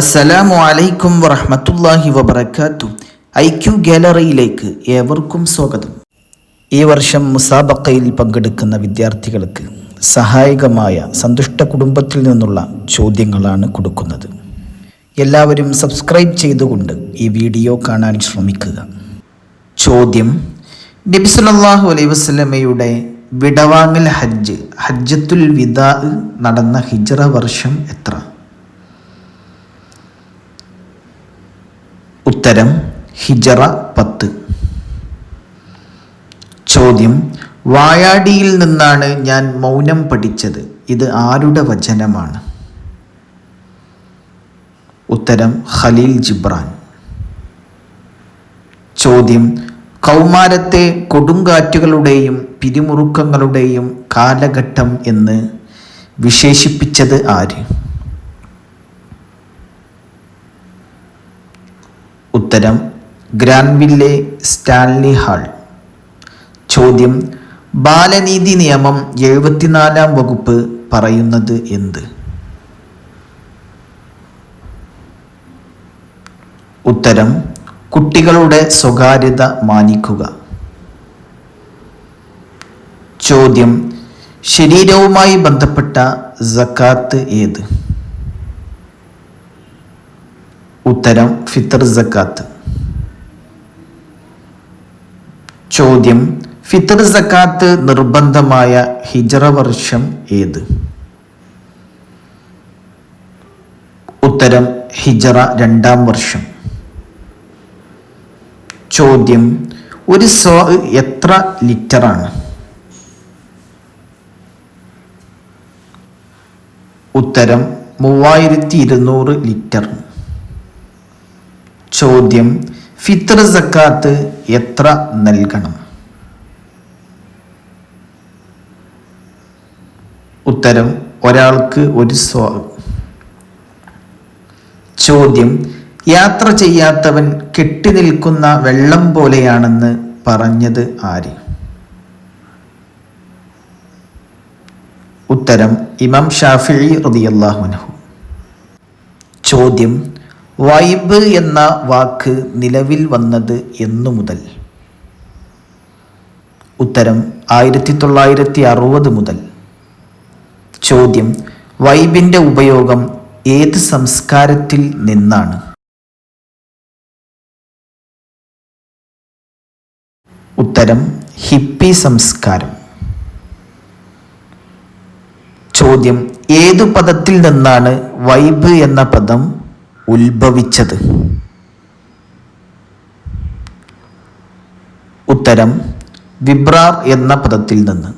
അസ്സലാമു അലൈക്കും വറഹമത്തല്ലാഹി വബർക്കാത്തു ഐ ക്യു ഗാലറിയിലേക്ക് ഏവർക്കും സ്വാഗതം. ഈ വർഷം മുസാബക്കയിൽ പങ്കെടുക്കുന്ന വിദ്യാർത്ഥികൾക്ക് സഹായകമായ സന്തുഷ്ട കുടുംബത്തിൽ നിന്നുള്ള ചോദ്യങ്ങളാണ് കൊടുക്കുന്നത്. എല്ലാവരും സബ്സ്ക്രൈബ് ചെയ്തുകൊണ്ട് ഈ വീഡിയോ കാണാൻ ശ്രമിക്കുക. ചോദ്യം നബിസുലല്ലാഹു അലൈ വസ്ലമയുടെ വിടവാങ്ങൽ ഹജ്ജ് ഹജ്ജത്തുൽ വിദാ നടന്ന ഹിജറ വർഷം എത്ര? ഉത്തരം ഹിജറ പത്ത്. ചോദ്യം വായാടിയിൽ നിന്നാണ് ഞാൻ മൗനം പഠിച്ചത്. ഇത് ആരുടെ വചനമാണ്? ഉത്തരം ഖലീൽ ജിബ്രാൻ. ചോദ്യം കൗമാരത്തെ കൊടുങ്കാറ്റുകളുടെയും പിരിമുറുക്കങ്ങളുടെയും കാലഘട്ടം എന്ന് വിശേഷിപ്പിച്ചത് ആര്? ഉത്തരം ഗ്രാൻവില്ലെ സ്റ്റാൻലി ഹാൾ. ചോദ്യം ബാലനീതി നിയമം എഴുപത്തിനാലാം വകുപ്പ് പറയുന്നത് എന്ത്? ഉത്തരം കുട്ടികളുടെ സ്വകാര്യത മാനിക്കുക. ചോദ്യം ശരീരവുമായി ബന്ധപ്പെട്ട സക്കാത്ത് ഏത്? ഉത്തരം ഫിത്തർ സക്കാത്ത്. ചോദ്യം ഫിത്തർ സക്കാത്ത് നിർബന്ധമായ ഹിജറ വർഷം ഏത്? ഉത്തരം ഹിജറ രണ്ടാം വർഷം. ചോദ്യം ഒരു സോ എത്ര ലിറ്ററാണ്? ഉത്തരം മൂവായിരത്തി ഇരുന്നൂറ് ലിറ്റർ. ചോദ്യം ഫിത്ര സക്കാത്ത് എത്ര നൽകണം? ഉത്തരം ഒരാൾക്ക് ഒരു സ്വ ചോദ്യം യാത്ര ചെയ്യാത്തവൻ കെട്ടി നിൽക്കുന്ന വെള്ളം പോലെയാണെന്ന് പറഞ്ഞത് ആര്? ഉത്തരം ഇമാം ഷാഫി റതിയല്ലാഹുനഹു ചോദ്യം വൈബ് എന്ന വാക്ക് നിലവിൽ വന്നത് എന്നു മുതൽ. ഉത്തരം ആയിരത്തി തൊള്ളായിരത്തി അറുപത് മുതൽ. ചോദ്യം വൈബിന്റെ ഉപയോഗം ഏത് സംസ്കാരത്തിൽ നിന്നാണ്? ഉത്തരം ഹിപ്പി സംസ്കാരം. ചോദ്യം ഏതു പദത്തിൽ നിന്നാണ് വൈബ് എന്ന പദം ഉത്ഭവിച്ചത്. ഉത്തരം വിബ്രാർ എന്ന പദത്തിൽ നിന്ന്.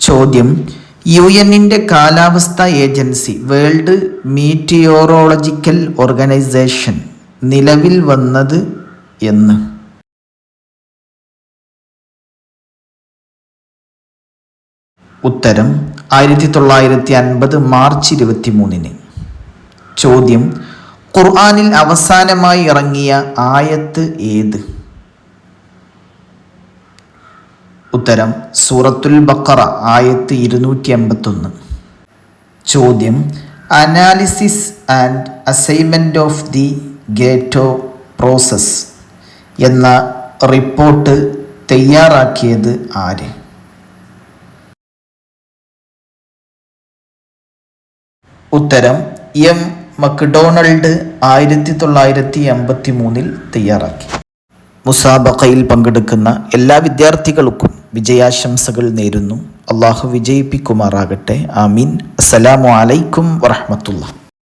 ചോദ്യം യു എന്നിന്റെ കാലാവസ്ഥ ഏജൻസി വേൾഡ് മീറ്റിയോറോളജിക്കൽ ഓർഗനൈസേഷൻ നിലവിൽ വന്നത് എന്ന്. ഉത്തരം ആയിരത്തി തൊള്ളായിരത്തി അൻപത് മാർച്ച് ഇരുപത്തി മൂന്നിന് ചോദ്യം ഖുർആാനിൽ അവസാനമായി ഇറങ്ങിയ ആയത്ത് ഏത്? ഉത്തരം സൂറത്തുൽ ബക്കറ ആയത്ത് ഇരുന്നൂറ്റി അമ്പത്തൊന്ന് ചോദ്യം analysis and assignment of the ghetto process എന്ന റിപ്പോർട്ട് തയ്യാറാക്കിയത് ആര്? ഉത്തരം എം. മക്ഡൊണാൾഡ് ആയിരത്തി തൊള്ളായിരത്തി എൺപത്തി മൂന്നിൽ തയ്യാറാക്കി. മുസാബക്കയിൽ പങ്കെടുക്കുന്ന എല്ലാ വിദ്യാർത്ഥികൾക്കും വിജയാശംസകൾ നേരുന്നു. അള്ളാഹു വിജയിപ്പിക്കുമാറാകട്ടെ. ആമീൻ. അസ്സലാമു അലൈക്കും വറഹമത്തുള്ള